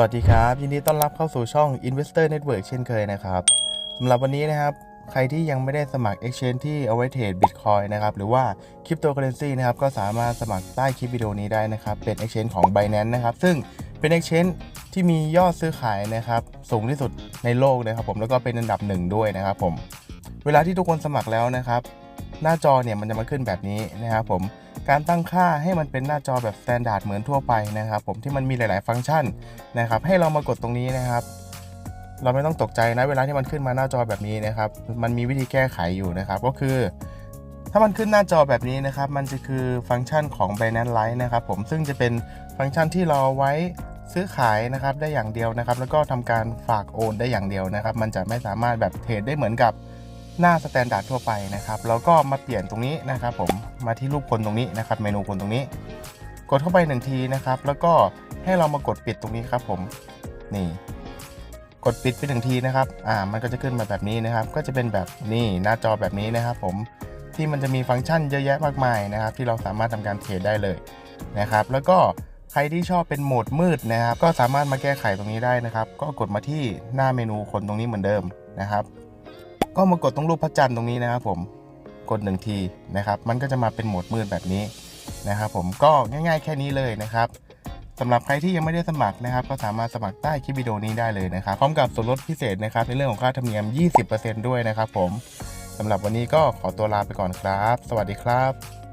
วัสดีครับ ยินดีต้อนรับเข้าสู่ช่อง Investor Network เช่นเคยนะครับสำหรับวันนี้นะครับ ใครที่ยังไม่ได้สมัคร Exchange ที่เอาไว้เทรด Bitcoin นะครับ หรือว่า Cryptocurrency นะครับ ก็สามารถสมัครใต้คลิปวิดีโอนี้ได้นะครับ เป็น Exchange ของ Binance นะครับ ซึ่งเป็น Exchange ที่มียอดซื้อขายนะครับ สูงที่สุดในโลกนะครับ ผมแล้วก็เป็นอันดับหนึ่งด้วยนะครับผมเวลาที่ทุกคนสมัครแล้วนะครับ หน้าจอเนี่ยมันจะมาขึ้นแบบนี้นะครับผม การตั้งค่าให้มันเป็นหน้าจอแบบ s t ต n d า r d เหมือนทั่วไปนะครับ ผมที่มันมีหลาย ๆ ฟังก์ชันนะครับ ให้เรามากดตรงนี้นะครับ เราไม่ต้องตกใจนะเวลาที่มันขึ้นมาหน้าจอแบบนี้นะครับ มันมีวิธีแก้ไขอยู่นะครับ ก็คือ ถ้ามันขึ้นหน้าจอแบบนี้นะครับ มันจะคือฟังก์ชันของ Binance Lite นะครับ ผมซึ่งจะเป็นฟังก์ชันที่เราเอไว้ซื้อขายนะครับได้อย่างเดียวนะครับ แล้วก็ทำการฝากโอนได้อย่างเดียวนะครับ มันจะไม่สามารถแบบเทรดได้เหมือนกับ หน้าสแตนดาร์ดทั่วไปนะครับแล้วก็มาเปลี่ยนตรงนี้นะครับ ผมมาที่รูปคนตรงนี้นะครับเมนูคนตรงนี้ กดเข้าไปหนึ่งทีนะครับ แล้วก็ให้เรามากดปิดตรงนี้ครับ ผมนี่กดปิดไปหนึ่งทีนะครับอ่ามันก็จะขึ้นมาแบบนี้นะครับ ก็จะเป็นแบบนี่หน้าจอแบบนี้นะครับ ผมที่มันจะมีฟังก์ชันเยอะแยะมากมายนะครับ ที่เราสามารถทำการเทรดได้เลยนะครับ แล้วก็ใครที่ชอบเป็นโหมดมืดนะครับ ก็สามารถมาแก้ไขตรงนี้ได้นะครับ ก็กดมาที่หน้าเมนูคนตรงนี้เหมือนเดิมนะครับ ก็มากดตรงรูปพระจันทร์ตรงนี้นะครับผมกดหนึ่งทีนะครับ มันก็จะมาเป็นโหมดมืดแบบนี้นะครับ ผมก็ง่าย ๆ แค่นี้เลยนะครับสำหรับใครที่ยังไม่ได้สมัครนะครับ ก็สามารถสมัครใต้คลิปวิดีโอนี้ได้เลยนะครับพร้อมกับส่วนลดพิเศษนะครับ ในเรื่องของค่าธรรมเนียม 20%ด้วยนะครับ ผมสำหรับวันนี้ก็ขอตัวลาไปก่อนครับ สวัสดีครับ